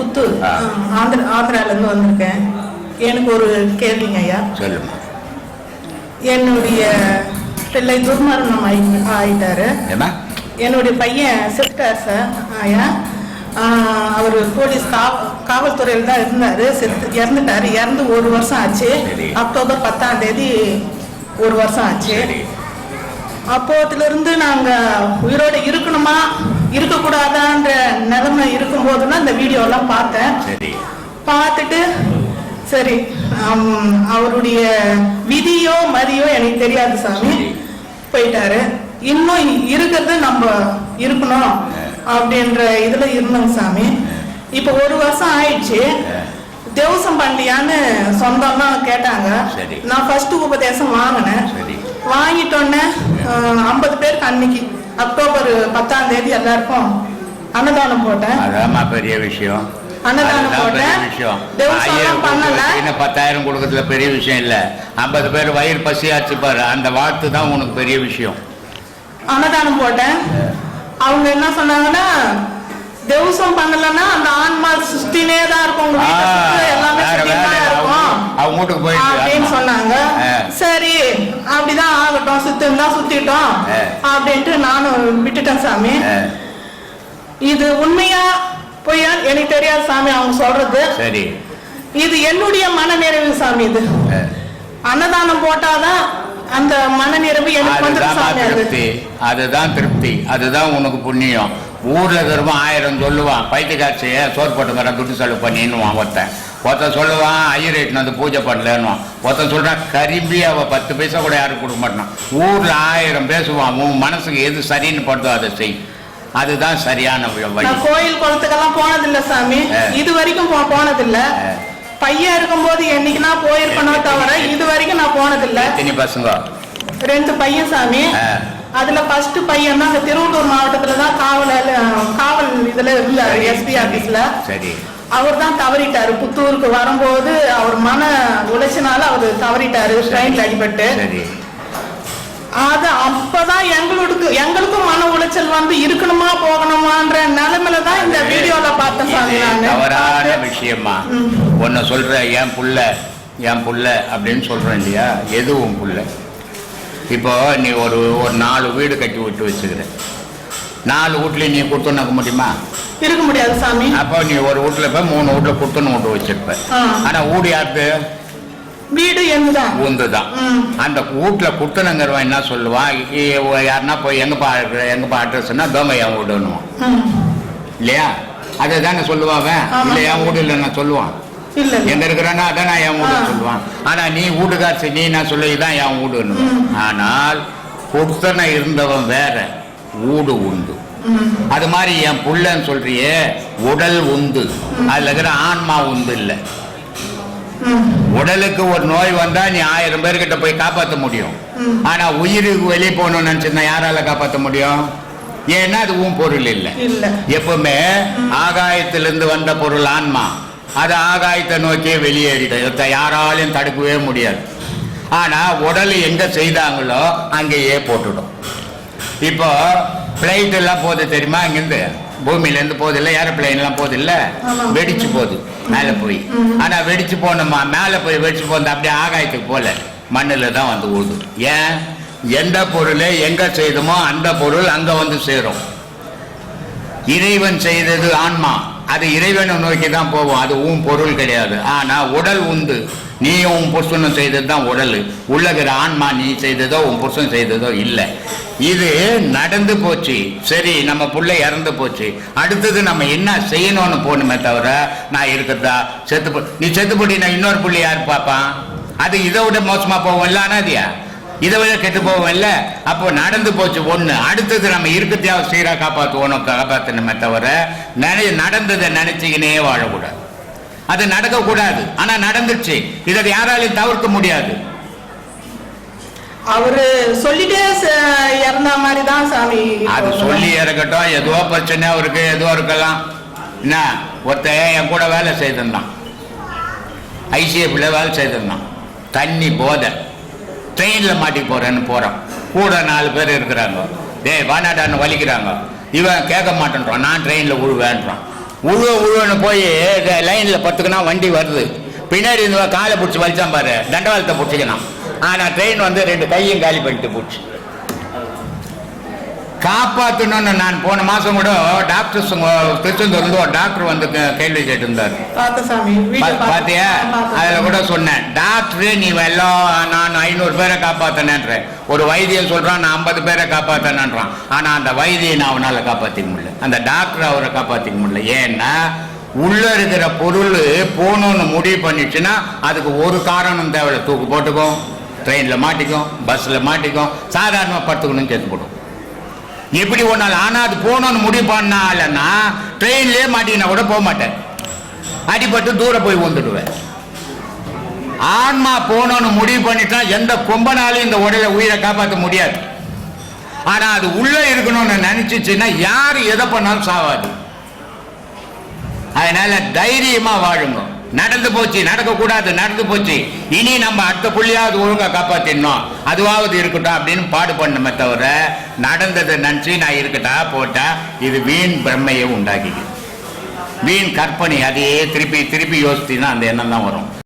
புத்தூர். ஆந்திர ஆந்திராலேருந்து வந்திருக்கேன். எனக்கு ஒரு கேள்விங்க ஐயா. சொல்லுமா. என்னுடைய பிள்ளை துர்மரணம் ஆகி ஆயிட்டாரு. ஏமா என்னுடைய பையன் செத்துட்டார் சார் ஐயா. அவர் போலீஸ் காவ காவல்துறையில் தான் இருந்தார். செத்து இறந்துட்டார். இறந்து ஒரு வருஷம் ஆச்சு. அக்டோபர் பத்தாம் தேதி ஒரு வருஷம் ஆச்சு. அப்போதிலிருந்து நாங்கள் உயிரோடு இருக்கணுமா? இருக்கக்கூடாதான்ற நிலைமை இருக்கும்போதுலாம் இந்த வீடியோலாம் பார்த்தேன். சரி. பார்த்துட்டு சரி அவருடைய விதியோ மதியோ எனக்கு தெரியாது சாமி. போயிட்டாரு. இன்னும் இருக்கிறது நம்ம இருக்கணும் அப்படின்ற இதுல இருந்தோங்க சாமி. இப்போ ஒரு வருஷம் ஆயிடுச்சு. தேவசம் பண்ணியான்னு சொந்தம்லாம் கேட்டாங்க. நான் ஃபர்ஸ்ட் உபதேசம் வாங்கினேன். வாங்கிட்டோன்னே ஐம்பது பேருக்கு அன்னைக்கு. அக்டோபர் பத்தாம் தேதி எல்லாருக்கும் அன்னதானம் போட்டேன். அதாம்மா பெரிய விஷயம். அன்னதானம் போட்டேன். விஷயம். ஆயிரம் பண்ணல. இன்னும் பத்தாயிரம் கொடுக்கறதுல பெரிய விஷயம் இல்ல. ஐம்பது பேர் வயிறு பசியாச்சு பாரு. அந்த வாழ்த்து தான் உனக்கு பெரிய விஷயம். அன்னதானம் போட்டேன். அவங்க என்ன சொன்னாங்கன்னா தேவசம் பண்ணலன்னா அந்த ஆன்மா சுத்தினே தான் இருக்கும். எல்லாமே சுத்தினே இருக்கும். அவங்க- வீட்டுக்கு அப்படின்னு ஆத்மா. சொன்னாங்க. சரி அப்படிதான் ஆகட்டும் சுத்தம் தான் சுத்திட்டோம். அப்படின்ட்டு நானும் விட்டுட்டேன் சாமி. இது உண்மையா பொய்யா எனக்கு தெரியாது சாமி அவங்க சொல்றது. சரி. இது என்னுடைய மனநிறைவு சாமி இது. அன்னதானம் போட்டாதான் அந்த மனநிறைவு எனக்கு வந்து திருப்தி. அதுதான் திருப்தி. அதுதான் உனக்கு புண்ணியம். ஊர்ல இருக்கிறவன் ஆயிரம் சொல்லுவான் பைத்தியக்காட்சிய சோறு போட்டுக்கிறேன் துட்டு செலவு பண்ணின்னுவான் ஒருத்தன். ஒருத்தன் சொல்லுவான் ஐயர் எட்டுன்னு வந்து பூஜை பண்ணலன்னுவான். ஒருத்தன் சொல்றான் கரிம்பி அவ பத்து பைசா கூட யாரும் கொடுக்க மாட்டான். ஊர்ல ஆயிரம் பேசுவான் உன் மனசுக்கு எது சரின்னு படுதோ அதை செய். அதுதான் சரியான வழி. கோயில் குளத்துக்கெல்லாம் போனதில்ல சாமி. இது வரைக்கும் போனதில்ல. பையன் இருக்கும்போது என்னைக்கு நான் போயிருக்கணும் தவிர இது வரைக்கும் நான் போனதில்ல. எத்தனை பசங்க? ரெண்டு பையன் சாமி. அதுல ஃபர்ஸ்ட் பையன் தான் அந்த திருவள்ளூர் மாவட்டத்துல தான் காவல் காவல் இதுல இருந்தாரு எஸ்பி ஆபீஸ்ல சரி. அவர் தான் தவறிட்டாரு. புத்தூருக்கு வரும்போது அவர் மன உளைச்சினால அவர் தவறிட்டாரு ட்ரெயின்ல அடிபட்டு. அது அப்பதான் எங்களுக்கு எங்களுக்கும் மன உளைச்சல் வந்து இருக்கணுமா போகணுமான்ற நிலைமையில தான் இந்த வீடியோல பார்த்தேன் சாமி தவறான விஷயமா? ஒன்னு சொல்ற என் புள்ள என் புள்ள அப்படின்னு சொல்றேன் இல்லையா? எது உன் புள்ள? இப்போ நீ ஒரு ஒரு நாலு வீடு கட்டி விட்டு வச்சுக்கிற. நாலு வீட்லயும் நீ கொடுத்துனாக்க முடியுமா இருக்க முடியாது சாமி அப்போ நீ ஒரு வீட்டுல போய் மூணு வீட்டுல கொடுத்துன்னு விட்டு வச்சிருப்ப ஆ. ஆனா வீடு யாருக்கு வீடு என்னதான் ஊந்து தான். அந்த வீட்டுல குடுத்தனங்கிறவன் என்ன சொல்லுவான் யாருன்னா போய் எங்கப்பா இருக்கிற எங்கப்பா அட்ரஸ்னா தோங்க என் வீடுன்னுவான். இல்லையா அதை தானே. ஆமா. இல்லை என் வீடு இல்லைன்னா சொல்லுவான். எங்க இருக்கிறானோ அதான் நான் என் வீடு ஆ. சொல்லுவான் ஆனா நீ வீட்டுக்காரசி நீ நான் சொல்லி இதான் என் வீடுன்னு. ஆனால் கொடுத்தன இருந்தவன் வேற வீடு உண்டு. அது மாதிரி என் புள்ளன்னு சொல்றியே உடல் உண்டு. அதுல இருக்கிற ஆன்மா உண்டு இல்ல. உடலுக்கு ஒரு நோய் வந்தா நீ ஆயிரம் பேர்கிட்ட போய் காப்பாத்த முடியும். ஆனா உயிருக்கு வெளியே போகணும்னு நினைச்சிருந்தா யாரால காப்பாத்த முடியும்? ஏன்னா அது உன் பொருள் இல்லை. இல்ல. எப்பவுமே ஆகாயத்திலிருந்து வந்த பொருள் ஆன்மா. அது ஆகாயத்தை நோக்கியே வெளியேறிடும். இதை யாராலையும் தடுக்கவே முடியாது. ஆனா உடல் எங்க செய்தாங்களோ அங்கேயே போட்டுடும். இப்போ பிளைட் எல்லாம் போகுது தெரியுமா? இங்கிருந்து. பூமியில இருந்து போகுது இல்ல ஏரோப்ளைன் எல்லாம் போகுது இல்ல? ஆமா. வெடிச்சு போகுது மேல போய். ம். ஆனா வெடிச்சு போனோமா மேல போய் வெடிச்சு போனது அப்படியே ஆகாயத்துக்கு போல மண்ணுல தான் வந்து ஊது ஏன்? எந்த பொருளை எங்க செய்தோமோ அந்த பொருள் அங்க வந்து சேரும். இறைவன் செய்தது ஆன்மா. அது இறைவனை நோக்கி தான் போகும். அது உன் பொருள் கிடையாது. ஆனால் உடல் உண்டு. நீயும் உன் புருஷனும் செய்தது தான் உடல். உள்ளகிற ஆன்மா நீ செய்ததோ உன் புருஷன் செய்ததோ இல்லை. இது நடந்து போச்சு. சரி நம்ம புள்ள இறந்து போச்சு. அடுத்தது நம்ம என்ன செய்யணும்னு போகணுமே தவிர நான் இருக்கிறதா? செத்து நீ செத்து போட்டி நான் இன்னொரு புள்ளி யார் பார்ப்பான்? அது இதை விட மோசமா போவோம்ல அனாதியா இதை விட கெட்டு போவோம்ல அப்போ நடந்து போச்சு ஒண்ணு. அடுத்தது நம்ம இருக்கத்தையாவது சீரா காப்பாற்றுவோம் காப்பாற்றணுமே தவிர நினை நடந்ததை நினைச்சுக்கினே வாழக்கூடாது. அது நடக்கக்கூடாது. ஆனா நடந்துச்சு இதை யாராலையும் தவிர்க்க முடியாது. அவரு சொல்லிட்டே இறந்த மாதிரி தான் சாமி அது சொல்லி இறக்கட்டும். ஏதோ பிரச்சனை அவருக்கு ஏதோ இருக்கலாம். என்ன? ஒருத்தன் என் கூட வேலை செய்திருந்தான் ஐசிஎஃப்ல வேலை செய்திருந்தான் தண்ணி போதை. ட்ரெயினில் மாட்டி போகிறேன்னு போகிறான் கூட நாலு பேர் இருக்கிறாங்க. டேய் வானாடான்னு வலிக்கிறாங்க. இவன் கேட்க மாட்டேன்றான். நான் ட்ரெயினில் உழுவேன்றான். உழுவ உழுவன்னு போய் லைனில் பத்துக்குனா வண்டி வருது. பின்னாடி இருந்தவன் காலை பிடிச்சி வலிச்சான் பாரு. தண்டவாளத்தை பிடிச்சிக்கணும் ஆனால் ட்ரெயின் வந்து ரெண்டு கையும் காலி பண்ணிட்டு போச்சு. காப்பாற்றணும்னு நான் போன மாதம் கூட டாக்டர்ஸ் திருச்செந்தூர்லேருந்து ஒரு டாக்டர் வந்து கேள்வி கேட்டிருந்தார். பாத்தியா. அதில் கூட சொன்னேன் டாக்டரே நீ எல்லாம் நான் ஐநூறு பேரை காப்பாத்தினேன்றேன் ஒரு வைத்தியன் சொல்றான் நான் ஐம்பது பேரை காப்பாத்தினேன்றான். ஆனா அந்த வைத்தியனை அவனால காப்பாத்திக்க முடியல. அந்த டாக்டர் அவரை காப்பாத்திக்க முடியல. ஏன்னா உள்ள இருக்கிற பொருள் போகணும்னு முடிவு பண்ணிச்சுன்னா அதுக்கு ஒரு காரணம் தேவையில்ல. தூக்கு போட்டுக்கும் ட்ரெயின்ல மாட்டிக்கும் பஸ்ல மாட்டிக்கும் சாதாரணமாக படுத்துக்கணும் சேர்த்து போடும் எப்படி ஒன்றால் ஆனால் அது போகணும்னு முடிவு பண்ணாலன்னா ட்ரெயின்லேயே மாட்டிக்கினா கூட போக மாட்டேன். அடிபட்டு தூரம் போய் வந்துடுவேன் ஆன்மா போகணும்னு முடிவு பண்ணிட்டா எந்த கொம்பனாலையும் இந்த உடலை உயிரை காப்பாற்ற முடியாது. ஆனால் அது உள்ளே இருக்கணும்னு நினச்சிச்சின்னா யார் எதை பண்ணாலும் சாவாது. அதனால தைரியமாக வாழுங்க. நடந்து போச்சு நடக்க கூடாது நடந்து போச்சு. இனி நம்ம அடுத்த புள்ளியாவது ஒழுங்கா காப்பாத்திடணும். அதுவாவது இருக்கட்டும் அப்படின்னு பாடு பண்ணமே தவிர நடந்ததை நினைச்சு நான் இருக்கட்டா போட்டா இது வீண் பிரம்மையை உண்டாக்கிது வீண் கற்பனை அதையே திருப்பி திருப்பி யோசித்தீங்கன்னா அந்த எண்ணம் தான் வரும்.